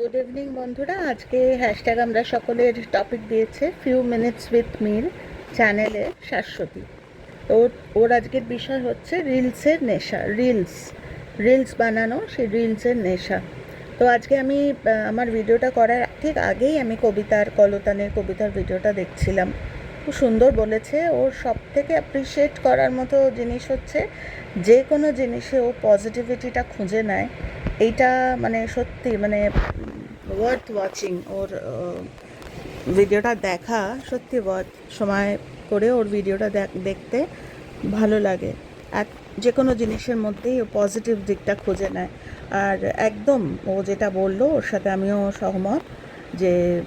Good evening বন্ধুরা। আজকে hashtag আমরা সকলের টপিক দিয়েছে ফিউ মিনিটস উইথ মিল চ্যানেলে শাশ্বতী। তো ওর- আজকের বিষয় হচ্ছে রিলসের নেশা রিলস রিলস বানানো, সেই রিলসের নেশা। তো আজকে আমি আমার ভিডিওটা করার ঠিক আগেই আমি কবিতার, কলতানের কবিতার ভিডিওটা দেখছিলাম। খুব সুন্দর বলেছে। ওর সব থেকে অ্যাপ্রিসিয়েট করার মতো জিনিস হচ্ছে, যে কোনো জিনিসে ও পজিটিভিটিটা খুঁজে নেয়। এইটা মানে সত্যি মানে ওয়ার্থ ওয়াচিং ওর ভিডিওটা দেখা সত্যি ওয়ার্থ সময় করে ওর ভিডিওটা দেখ- দেখতে ভালো লাগে। এক যে কোনো জিনিসের মধ্যেই ও পজিটিভ দিকটা খুঁজে নেয়। আর একদম ও যেটা বলল ওর সাথে আমিও সহমত যে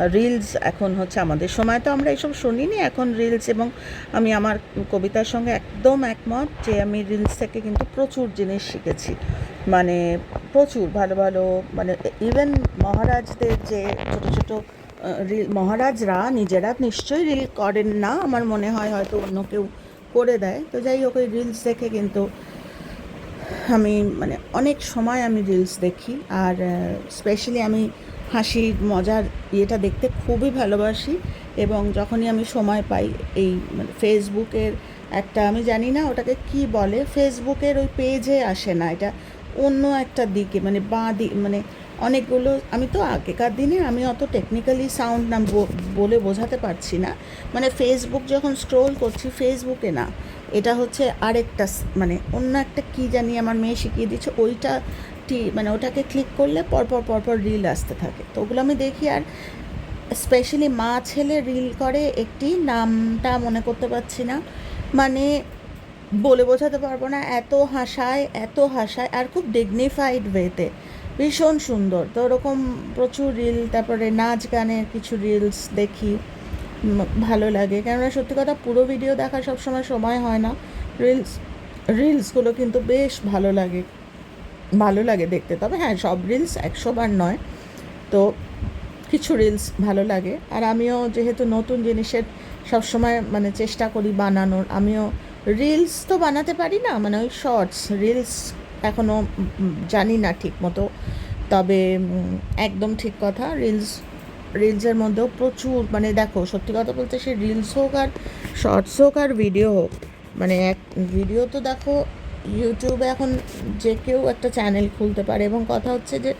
রিলস এখন হচ্ছে আমাদের সময়। তো আমরা এসব শুনিনি, এখন রিলস এবং আমি আমার কবিতার সঙ্গে একদম একমত যে আমি রিলস থেকে কিন্তু প্রচুর জিনিস শিখেছি। মানে প্রচুর ভালো ভালো মানে ইভেন মহারাজদের যে ছোটো ছোটো রিল মহারাজরা নিজেরা নিশ্চয়ই রিল করেন না আমার মনে হয় হয়তো অন্য কেউ করে দেয়। তো যাই হোক, ওই রিলস দেখে কিন্তু আমি মানে অনেক সময় আমি রিলস দেখি আর স্পেশালি আমি হাসি মজার ইয়েটা দেখতে খুবই ভালোবাসি এবং যখনই আমি সময় পাই এই মানে ফেসবুকের একটা, আমি জানি না ওটাকে কি বলে ফেসবুকের ওই পেজে আসে না, এটা অন্য একটা দিকে মানে বাঁ দিক মানে অনেকগুলো, আমি তো আগেকার দিনে আমি অত টেকনিক্যালি সাউন্ড না বলে বোঝাতে পারছি না। মানে ফেসবুক যখন স্ক্রোল করছি ফেসবুকে না, এটা হচ্ছে আরেকটা মানে অন্য একটা কী জানি আমার মেয়ে শিখিয়ে দিচ্ছে, ওইটা মানে ওটাকে ক্লিক করলে পরপর পরপর রিল আসতে থাকে। তো ওগুলো আমি দেখি আর স্পেশালি মা ছেলে রিল করে একটি, নামটা মনে করতে পারছি না। মানে বলে বোঝাতে পারব না, এত হাসায় এত হাসায় আর খুব ডিগনিফাইড ওয়েতে ভীষণ সুন্দর। তো ওরকম প্রচুর রিল তারপরে নাচ গানের কিছু রিলস দেখি ভালো লাগে। কেননা সত্যি কথা পুরো ভিডিও দেখার সবসময় সময় হয় না। রিলস রিলসগুলো কিন্তু বেশ ভালো লাগে। ভালো লাগে দেখতে। তবে হ্যাঁ সব রিলস একশো বার নয়। তো কিছু রিলস ভালো লাগে। আর আমিও যেহেতু নতুন জিনিসের সবসময় মানে চেষ্টা করি বানানোর, আমিও রিলস তো বানাতে পারি না মানে ওই শর্টস, রিলস এখনও জানি না ঠিক মতো। তবে একদম ঠিক কথা, রিলস, রিলসের মধ্যেও প্রচুর মানে দেখো, সত্যি কথা বলতে সে রিলস হোক আর শর্টস হোক আর ভিডিও হোক মানে এক, ভিডিও তো দেখো ইউটিউবে এখন যে কেউ একটা চ্যানেল খুলতে পারে। এবং কথা হচ্ছে যে,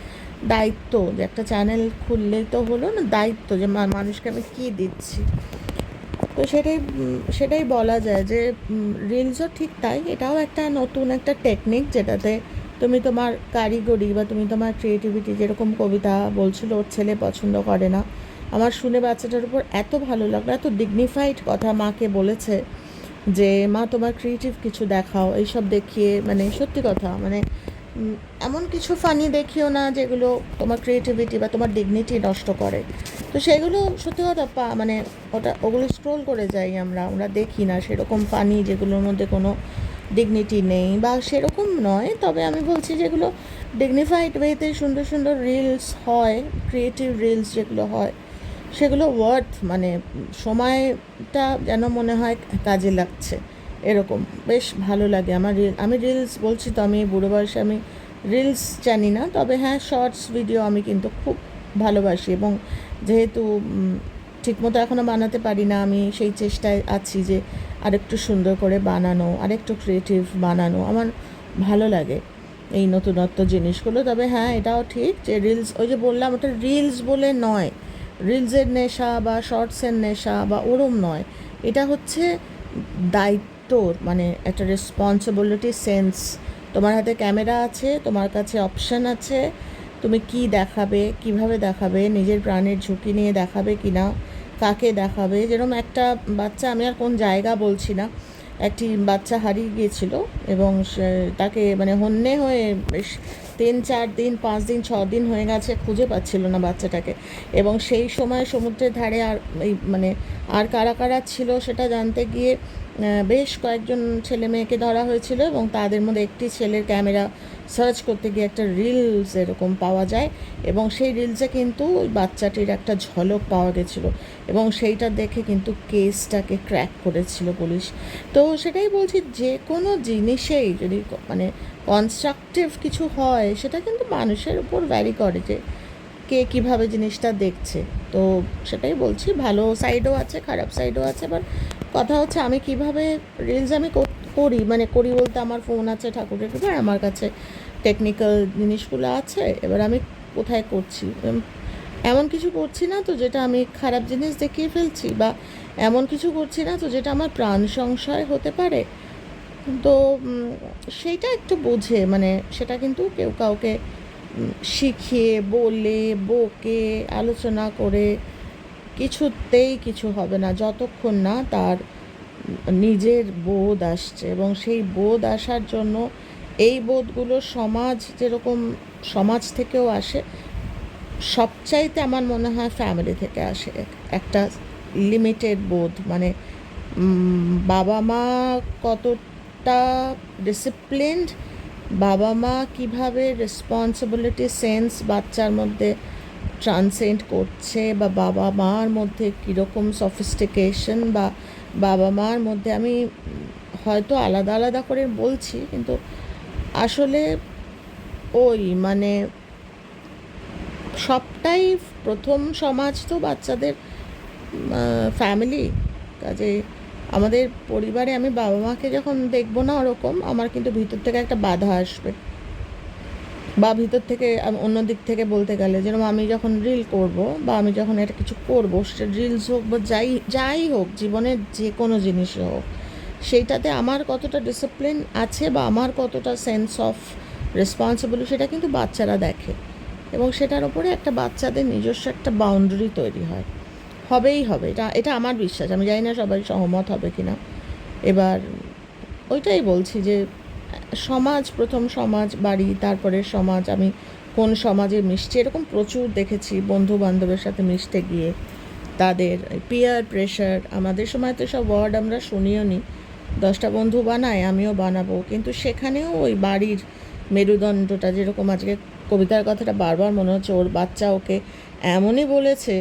দায়িত্ব, যে একটা চ্যানেল খুললেই তো হলো না, দায়িত্ব যে মানুষকে আমি কী দিচ্ছি? তো সেটাই সেটাই বলা যায় যে রিলসও ঠিক তাই, এটাও একটা নতুন একটা টেকনিক যেটাতে তুমি তোমার কারিগরি বা তুমি তোমার ক্রিয়েটিভিটি যেরকম কবিতা বলছিল, ওর ছেলে পছন্দ করে না। আমার শুনে বাচ্চাটার উপর এত ভালো লাগল, এত ডিগনিফাইড কথা মাকে বলেছে যে, মা, তোমার ক্রিয়েটিভ কিছু দেখাও, এইসব দেখিয়ে মানে সত্যি কথা মানে এমন কিছু ফানি দেখিও না যেগুলো তোমার ক্রিয়েটিভিটি বা তোমার ডিগনিটি নষ্ট করে। তো সেগুলো সত্যি কথা, পা মানে ওটা, ওগুলো স্ক্রোল করে যাই আমরা আমরা দেখি না, সেরকম ফানি যেগুলোর মধ্যে কোনো ডিগনিটি নেই বা সেরকম নয়, তবে আমি বলছি যেগুলো ডিগনিফাইড ওয়েতে সুন্দর সুন্দর রিলস হয় ক্রিয়েটিভ রিলস যেগুলো হয়, সেগুলো ওয়ার্থ মানে সময়টা যেন মনে হয় কাজে লাগছে, এরকম, বেশ ভালো লাগে আমার রিল আমি রিলস বলছি তো আমি বুড়ো বয়সে আমি রিলস জানি না, তবে হ্যাঁ শর্টস ভিডিও আমি কিন্তু খুব ভালোবাসি এবং যেহেতু ঠিকমতো এখনও বানাতে পারি না, আমি সেই চেষ্টায় আছি যে আরেকটু সুন্দর করে বানানো, আরেকটু ক্রিয়েটিভ বানানো। আমার ভালো লাগে এই নতুনত্ব জিনিসগুলো। তবে হ্যাঁ এটাও ঠিক যে রিলস ওই যে বললাম, ওটা রিলস বলে নয়। রিলসের নেশা বা শর্টসের নেশা বা ওরম নয়। এটা হচ্ছে দায়িত্ব মানে একটা রেসপন্সিবিলিটি সেন্স তোমার হাতে ক্যামেরা আছে, তোমার কাছে অপশান আছে তুমি কি দেখাবে, কীভাবে দেখাবে, নিজের প্রাণের ঝুঁকি নিয়ে দেখাবে কি না কাকে দেখাবে? যেরকম একটা বাচ্চা, আমি আর কোন জায়গা বলছি না, একটি বাচ্চা হারিয়ে গিয়েছিল এবং তাকে মানে হন্যে হয়ে বেশ তিন, চার দিন, পাঁচ দিন, ছ দিন হয়ে গেছে, খুঁজে পাচ্ছিল না বাচ্চাটাকে। এবং সেই সময় সমুদ্রের ধারে আর এই মানে আর কারা কারা ছিল সেটা জানতে গিয়ে বেশ কয়েকজন ছেলে মেয়েকে ধরা হয়েছিল এবং তাদের মধ্যে একটি ছেলের ক্যামেরা সার্চ করতে গিয়ে একটা রিলস এরকম পাওয়া যায় এবং সেই রিলসে কিন্তু ওই বাচ্চাটির একটা ঝলক পাওয়া গেছিল এবং সেইটা দেখে কিন্তু কেসটাকে ক্র্যাক করেছিল পুলিশ। তো সেটাই বলছি যে কোনো জিনিসেই যদি মানে কনস্ট্রাকটিভ কিছু হয়, সেটা কিন্তু মানুষের উপর ভ্যারি করে যে কে কীভাবে জিনিসটা দেখছে। তো সেটাই বলছি, ভালো সাইডও আছে, খারাপ সাইডও আছে এবার কথা হচ্ছে আমি কীভাবে রিলস আমি করি মানে করি বলতে আমার ফোন আছে ঠাকুরের কৃপায় আমার কাছে টেকনিক্যাল জিনিসগুলো আছে, এবার আমি কোথায় করছি? এমন কিছু করছি না তো যেটা আমি খারাপ জিনিস দেখিয়ে ফেলছি, বা এমন কিছু করছি না তো যেটা আমার প্রাণ সংশয় হতে পারে। তো সেইটা একটু বোঝে মানে সেটা কিন্তু কেউ কাউকে শিখিয়ে বলে, বকে, আলোচনা করে কিছুতেই কিছু হবে না। যতক্ষণ না তার নিজের বোধ আসছে এবং সেই বোধ আসার জন্য এই বোধগুলো সমাজ যেরকম সমাজ থেকেও আসে, সবচাইতে আমার মনে হয় ফ্যামিলি থেকে আসে। একটা লিমিটেড বোধ মানে বাবা মা কতটা ডিসিপ্লিনড বাবা মা কীভাবে রেসপন্সিবিলিটি সেন্স বাচ্চার মধ্যে ট্রান্সেন্ড করছে বা বাবা মার মধ্যে কীরকম সফিস্টিকেশন বা বাবা মার মধ্যে আমি হয়তো আলাদা আলাদা করে বলছি, কিন্তু আসলে ওই মানে সবটাই প্রথম সমাজ তো বাচ্চাদের ফ্যামিলি কাজে আমাদের পরিবারে আমি বাবা মাকে যখন দেখব না ওরকম, আমার কিন্তু ভিতর থেকে একটা বাধা আসবে। বা ভিতর থেকে অন্য দিক থেকে বলতে গেলে, যেরকম আমি যখন রিল করব বা আমি যখন এটা কিছু করব, সেটা রিলস হোক বা যাই যাই হোক, জীবনের যে কোনো জিনিস হোক, সেইটাতে আমার কতটা ডিসিপ্লিন আছে বা আমার কতটা সেন্স অফ রেসপন্সিবিলিটি সেটা কিন্তু বাচ্চারা দেখে। এবং সেটার ওপরে একটা বাচ্চাদের নিজস্ব একটা বাউন্ডারি তৈরি হয়। হবেই হবে। এটা এটা আমার বিশ্বাস। আমি জানি না সবাই সহমত হবে কি না এবার ওইটাই বলছি যে, সমাজ, প্রথম সমাজ, বাড়ি তারপরে সমাজ, আমি কোন সমাজে মিশছি? এরকম প্রচুর দেখেছি বন্ধু বান্ধবের সাথে মিশতে গিয়ে। তাদের পিয়ার প্রেশার আমাদের সময় তো সব ওয়ার্ড আমরা শুনিও নি। দশটা বন্ধু বানায়, আমিও বানাবো। কিন্তু সেখানেও ওই বাড়ির মেরুদণ্ডটা, যেরকম আজকে কবিতার কথাটা বারবার মনে হচ্ছে, ওর বাচ্চা ওকে এমনই বলেছে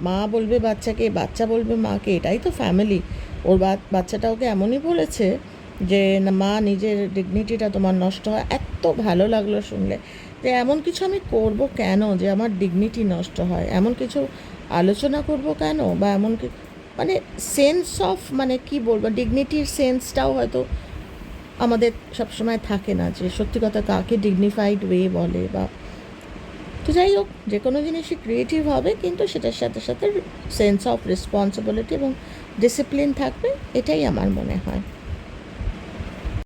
মা বলবে বাচ্চাকে, বাচ্চা বলবে মাকে, এটাই তো ফ্যামিলি ওর বাচ্চাটা ওকে এমনই বলেছে যে, না মা, নিজের ডিগনিটিটা তোমার নষ্ট হয়। এত ভালো লাগল শুনলে। যে এমন কিছু আমি করব কেন যে আমার ডিগনিটি নষ্ট হয়? এমন কিছু আলোচনা করব কেন? বা এমন কি মানে সেন্স অফ মানে কি বলব? ডিগনিটির সেন্সটাও হয়তো আমাদের সবসময় থাকে না যে সত্যি কথা কাকে ডিগনিফাইড ওয়ে বলে বা তো যাই হোক, যে কোনো জিনিসই ক্রিয়েটিভ হবে, কিন্তু সেটার সাথে সাথে সেন্স অফ রেসপন্সিবিলিটি এবং ডিসিপ্লিন থাকবে, এটাই আমার মনে হয়।